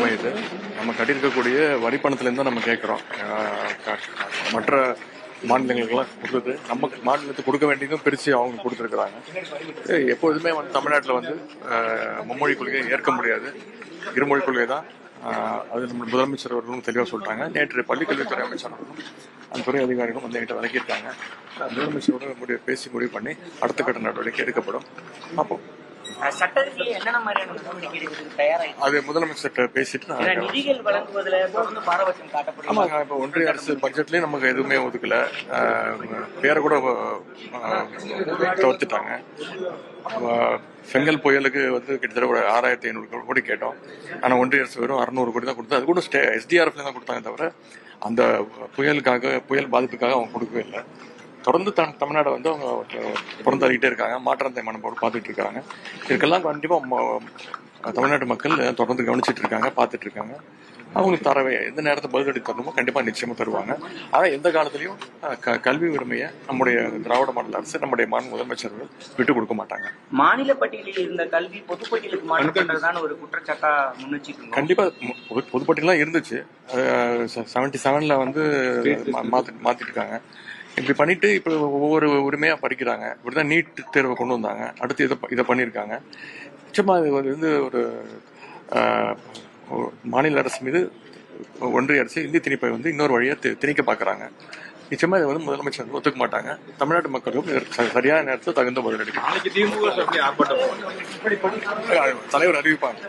அமையுது நம்ம கட்டியிருக்கக்கூடிய வரி பணத்துலேருந்து தான் நம்ம கேட்குறோம் மற்ற மாநிலங்களுக்கெல்லாம் கொடுக்குது நம்ம மாநிலத்துக்கு கொடுக்க வேண்டியதும் பிரித்து அவங்க கொடுத்துருக்குறாங்க. எப்போதுமே வந்து தமிழ்நாட்டில் வந்து மும்மொழி கொள்கையை ஏற்க முடியாது. இருமொழி கொள்கை தான். அது நம்ம முதலமைச்சர் அவர்களும் தெளிவாக சொல்லிட்டாங்க. நேற்று பள்ளிக்கல்வித்துறை அமைச்சர் அவர்களும் அந்த துறை அதிகாரிகளும் வந்து என்கிட்ட விளக்கியிருக்காங்க. அஹ், முதலமைச்சரோட முடிவு பேசி முடிவு பண்ணி அடுத்த கட்ட நடவடிக்கை எடுக்கப்படும். அப்போ என்னென்ன மாதிரியான தயாராகி அது முதலமைச்சர்கிட்ட பேசிட்டு நிதிகள் வழங்குவதுல தொடர்ந்து பாரபட்சம் காட்டப்படுது ஆமாங்க இப்போ ஒன்றிய அரசு பட்ஜெட்லயும் நமக்கு எதுவுமே ஒதுக்கல. பேரை கூட தவிர்த்துட்டாங்க செங்கல் புயலுக்கு வந்து கிட்டத்தட்ட ஒரு ஆறாயிரத்தி ஐநூறு கோடி கேட்டோம். ஆனா ஒன்றிய அரசு வெறும் அறுநூறு கோடி தான் கொடுத்தா அது கூட ஸ்டே எஸ்டிஆர்எஃப்ல தான் கொடுத்தாங்க தவிர அந்த புயலுக்காக புயல் பாதிப்புக்காக அவங்க கொடுக்கவே இல்லை. தொடர்ந்து தம் தமிழ்நாடு வந்து அவங்க பிறந்தாடிக்கிட்டே இருக்காங்க. மாற்றத்தை மனப்போடு பார்த்துட்டு இருக்காங்க. இதுக்கெல்லாம் கண்டிப்பா ம- தமிழ்நாட்டு மக்கள் தொடர்ந்து கவனிச்சிட்டு இருக்காங்க பார்த்துட்டு இருக்காங்க. அவங்களுக்கு தரவே எந்த நேரத்தில் பதிலடி தரணுமோ கண்டிப்பா நிச்சயமா தருவாங்க. ஆனா எந்த காலத்திலயும் க- கல்வி உரிமையை நம்முடைய திராவிட மாடல் அரசு நம்முடைய மாநில முதலமைச்சர்கள் விட்டு கொடுக்க மாட்டாங்க. மாநில பட்டியலில் இருந்த கல்வி பொதுப்பட்டியலுக்கு மாற்றப்பட்டதுதான் ஒரு குற்றச்சாட்டா முன்னெச்சிட்டு கண்டிப்பா மு- பொது- பொதுப்பட்டியலாம் இருந்துச்சு. செவன்டி செவன்ல வந்து மா- மாத்தி மாத்திருக்காங்க இப்படி பண்ணிட்டு இப்போ ஒவ்வொரு உரிமையா படிக்கிறாங்க இப்படிதான் நீட் தேர்வை கொண்டு வந்தாங்க. அடுத்து இதை இதை பண்ணியிருக்காங்க. நிச்சயமா இது வந்து ஒரு மாநில அரசு மீது ஒன்றிய அரசு இந்தி திணிப்பை வந்து இன்னொரு வழியா தி- திணிக்க பாக்குறாங்க. நிச்சயமா இதை வந்து முதலமைச்சர் ஒத்துக்க மாட்டாங்க. தமிழ்நாட்டு மக்களும் இதற்கு ச- சரியான நேரத்தில் தகுந்த பதில் அளிக்கும். தலைவர் அறிவிப்பாங்க.